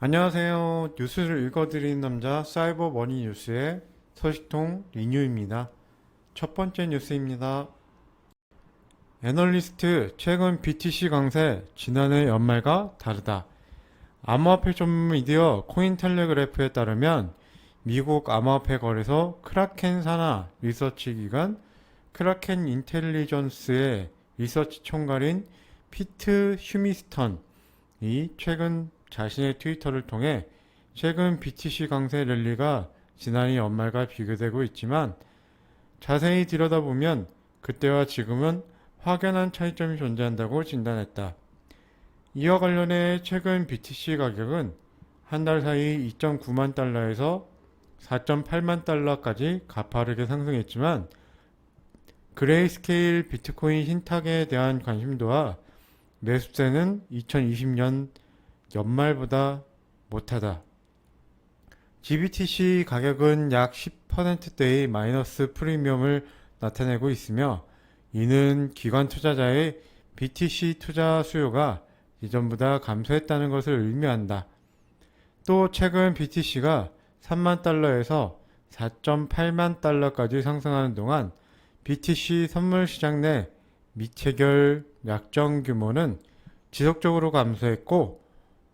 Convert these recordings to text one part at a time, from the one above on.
안녕하세요. 뉴스를 읽어드리는 남자 사이버 머니 뉴스의 서식통 리뉴입니다. 첫 번째 뉴스입니다. 애널리스트 최근 BTC 강세 지난해 연말과 다르다. 암호화폐 전문 미디어 코인텔레그래프에 따르면 미국 암호화폐 거래소 크라켄 산하 리서치 기관 크라켄 인텔리전스의 리서치 총괄인 피트 휴미스턴이 최근 자신의 트위터를 통해 최근 BTC 강세 랠리가 지난해 연말과 비교되고 있지만 자세히 들여다보면 그때와 지금은 확연한 차이점이 존재한다고 진단했다. 이와 관련해 최근 BTC 가격은 한 달 사이 2.9만 달러에서 4.8만 달러까지 가파르게 상승했지만 그레이스케일 비트코인 신탁에 대한 관심도와 매수세는 2020년 연말보다 못하다. GBTC 가격은 약 10%대의 마이너스 프리미엄을 나타내고 있으며 이는 기관 투자자의 BTC 투자 수요가 이전보다 감소했다는 것을 의미한다. 또 최근 BTC가 3만 달러에서 4.8만 달러까지 상승하는 동안 BTC 선물 시장 내 미체결 약정 규모는 지속적으로 감소했고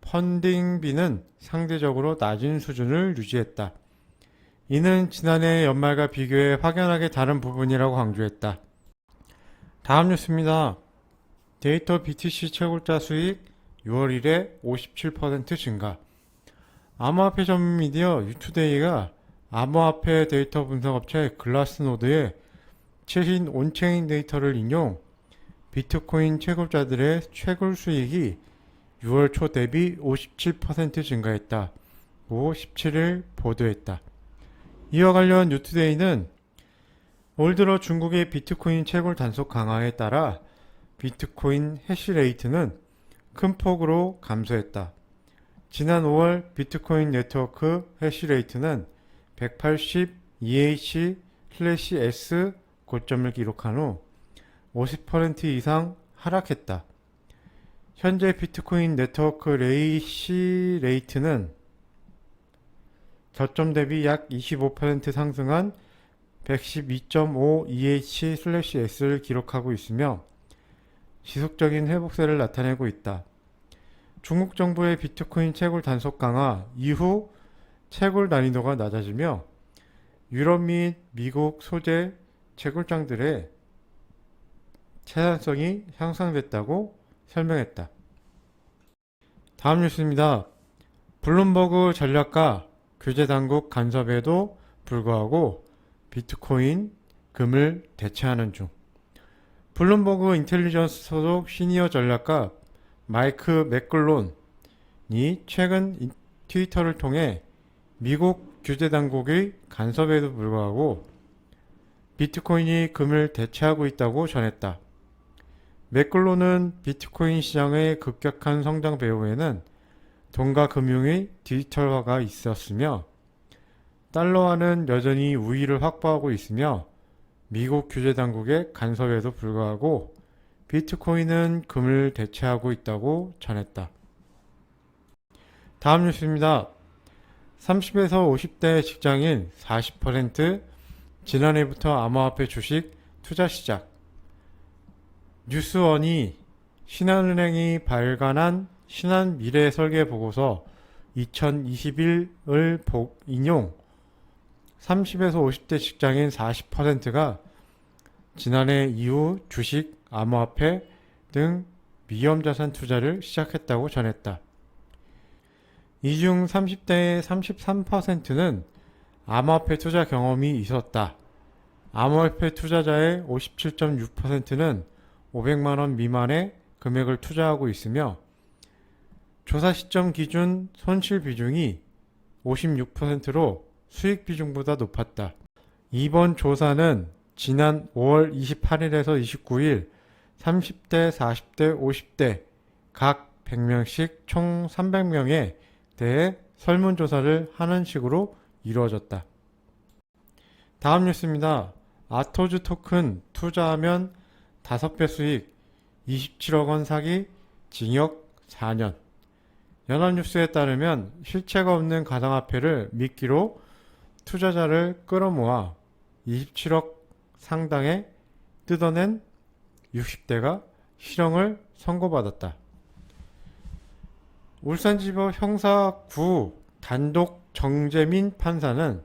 펀딩비는 상대적으로 낮은 수준을 유지했다. 이는 지난해 연말과 비교해 확연하게 다른 부분이라고 강조했다. 다음 뉴스입니다. 데이터 BTC 채굴자 수익 6월 1에 57% 증가. 암호화폐 전문 미디어 유투데이가 암호화폐 데이터 분석업체 글라스노드의 최신 온체인 데이터를 인용 비트코인 채굴자들의 채굴 수익이 6월 초 대비 57% 증가했다. 고 17일 보도했다. 이와 관련 뉴투데이는 올 들어 중국의 비트코인 채굴 단속 강화에 따라 비트코인 해시레이트는 큰 폭으로 감소했다. 지난 5월 비트코인 네트워크 해시레이트는 180 EH/S 고점을 기록한 후 50% 이상 하락했다. 현재 비트코인 네트워크 레이시 레이트는 저점 대비 약 25% 상승한 112.5 EH/S를 기록하고 있으며 지속적인 회복세를 나타내고 있다. 중국 정부의 비트코인 채굴 단속 강화 이후 채굴 난이도가 낮아지며 유럽 및 미국 소재 채굴장들의 생산성이 향상됐다고 설명했다. 다음 뉴스입니다. 블룸버그 전략가 규제 당국 간섭에도 불구하고 비트코인 금을 대체하는 중. 블룸버그 인텔리전스 소속 시니어 전략가 마이크 맥글론이 최근 인- 트위터를 통해 미국 규제 당국의 간섭에도 불구하고 비트코인이 금을 대체하고 있다고 전했다. 맥글론은 비트코인 시장의 급격한 성장 배후에는 돈과 금융의 디지털화가 있었으며 달러화는 여전히 우위를 확보하고 있으며 미국 규제 당국의 간섭에도 불구하고 비트코인은 금을 대체하고 있다고 전했다. 다음 뉴스입니다. 30에서 50대 직장인 40% 지난해부터 암호화폐 주식 투자 시작. 뉴스원이 신한은행이 발간한 신한 미래 설계 보고서 2021을 인용 30에서 50대 직장인 40%가 지난해 이후 주식, 암호화폐 등 위험자산 투자를 시작했다고 전했다. 이 중 30대의 33%는 암호화폐 투자 경험이 있었다. 암호화폐 투자자의 57.6%는 500만 원 미만의 금액을 투자하고 있으며 조사 시점 기준 손실 비중이 56%로 수익 비중보다 높았다. 이번 조사는 지난 5월 28일에서 29일 30대, 40대, 50대 각 100명씩 총 300명에 대해 설문조사를 하는 식으로 이루어졌다. 다음 뉴스입니다. 아토즈 토큰 투자하면 5배 수익 27억 원 사기 징역 4년 연합뉴스에 따르면 실체가 없는 가상화폐를 미끼로 투자자를 끌어모아 27억 상당의 뜯어낸 60대가 실형을 선고받았다. 울산지법 형사 9 단독 정재민 판사는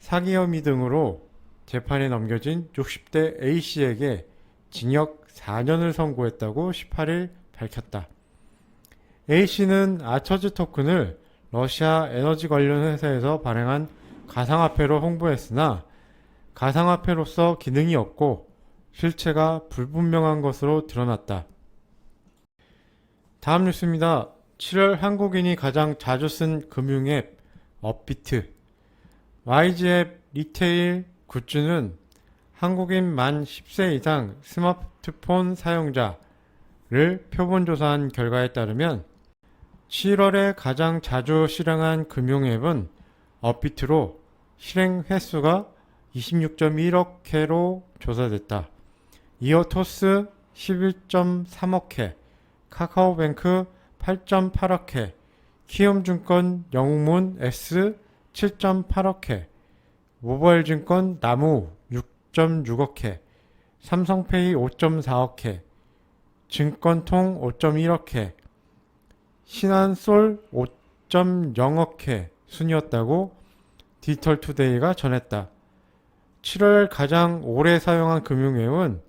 사기 혐의 등으로 재판에 넘겨진 60대 A씨에게 징역 4년을 선고했다고 18일 밝혔다. A씨는 아처즈 토큰을 러시아 에너지 관련 회사에서 발행한 가상화폐로 홍보했으나 가상화폐로서 기능이 없고 실체가 불분명한 것으로 드러났다. 다음 뉴스입니다. 7월 한국인이 가장 자주 쓴 금융 앱 업비트 YG앱 리테일 굿즈는 한국인 만 10세 이상 스마트폰 사용자를 표본조사한 결과에 따르면 7월에 가장 자주 실행한 금융 앱은 업비트로 실행 횟수가 26.1억 회로 조사됐다. 이어 토스 11.3억 회, 카카오뱅크 8.8억 회, 키움증권 영웅문 S 7.8억 회, 모바일증권 나무 6.6억 회, 삼성페이 5.4억 회, 증권통 5.1억 회, 신한솔 5.0억 회 순이었다고 디지털투데이가 전했다. 7월 가장 오래 사용한 금융앱은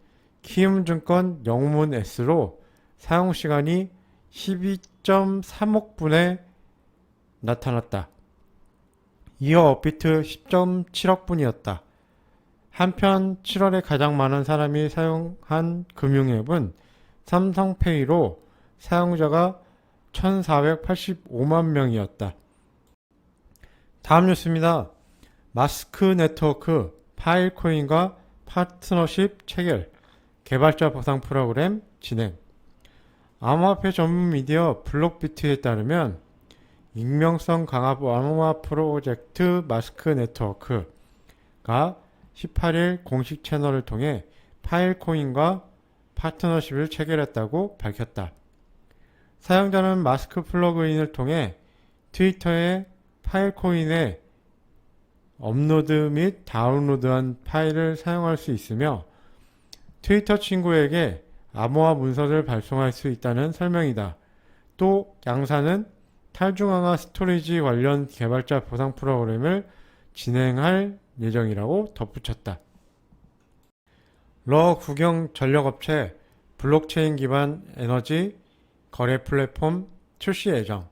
키움증권 영문 S로 사용시간이 12.3억 분에 나타났다. 이어 업비트 10.7억 분이었다. 한편 7월에 가장 많은 사람이 사용한 금융앱은 삼성페이로 사용자가 1485만 명이었다. 다음 뉴스입니다. 마스크 네트워크 파일코인과 파트너십 체결 개발자 보상 프로그램 진행 암호화폐 전문 미디어 블록비트에 따르면 익명성 강화 암호화 프로젝트 마스크 네트워크가 18일 공식 채널을 통해 파일코인과 파트너십을 체결했다고 밝혔다. 사용자는 마스크 플러그인을 통해 트위터에 파일코인의 업로드 및 다운로드한 파일을 사용할 수 있으며 트위터 친구에게 암호화 문서를 발송할 수 있다는 설명이다. 또 양사는 탈중앙화 스토리지 관련 개발자 보상 프로그램을 진행할 예정이라고 덧붙였다. 러 국영 전력업체 블록체인 기반 에너지 거래 플랫폼 출시 예정.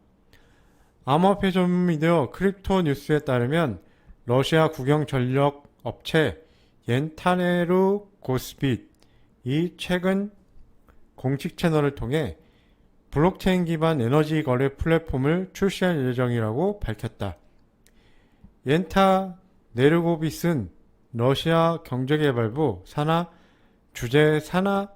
암호화폐 전문 미디어 크립토 뉴스에 따르면 러시아 국영 전력 업체 옌타네루 고스빗이 최근 공식 채널을 통해 블록체인 기반 에너지 거래 플랫폼을 출시할 예정이라고 밝혔다. 옌타 네르고빗은 러시아 경제개발부 산하 주재 산하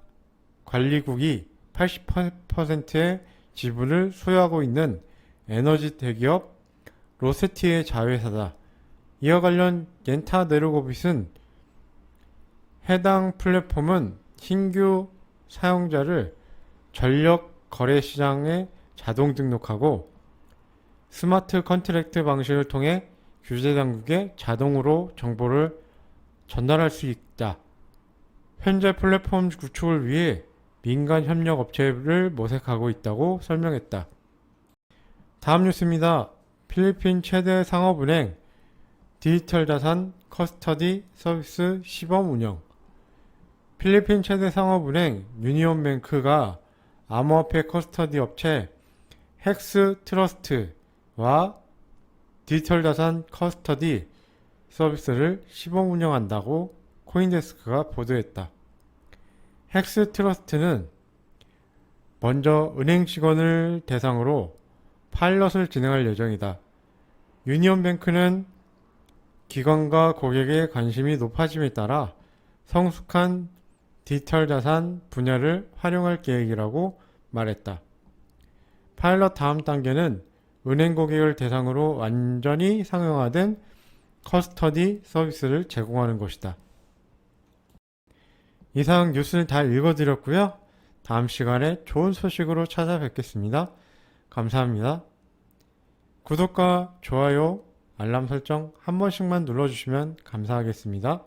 관리국이 80%의 지분을 소유하고 있는 에너지 대기업 로세티의 자회사다. 이와 관련 옌타 네르고빗은 해당 플랫폼은 신규 사용자를 전력 거래 시장에 자동 등록하고 스마트 컨트랙트 방식을 통해 규제 당국에 자동으로 정보를 전달할 수 있다. 현재 플랫폼 구축을 위해 민간 협력 업체를 모색하고 있다고 설명했다. 다음 뉴스입니다. 필리핀 최대 상업은행 디지털 자산 커스터디 서비스 시범 운영 필리핀 최대 상업은행 유니온뱅크가 암호화폐 커스터디 업체 헥스 트러스트와 디지털 자산 커스터디 서비스를 시범 운영한다고 코인데스크가 보도했다. 헥스 트러스트는 먼저 은행 직원을 대상으로 파일럿을 진행할 예정이다. 유니온뱅크는 기관과 고객의 관심이 높아짐에 따라 성숙한 디지털 자산 분야를 활용할 계획이라고 말했다. 파일럿 다음 단계는 은행 고객을 대상으로 완전히 상용화된 커스터디 서비스를 제공하는 것이다. 이상 뉴스를 다 읽어드렸고요. 다음 시간에 좋은 소식으로 찾아뵙겠습니다. 감사합니다. 구독과 좋아요, 알람 설정 한 번씩만 눌러주시면 감사하겠습니다.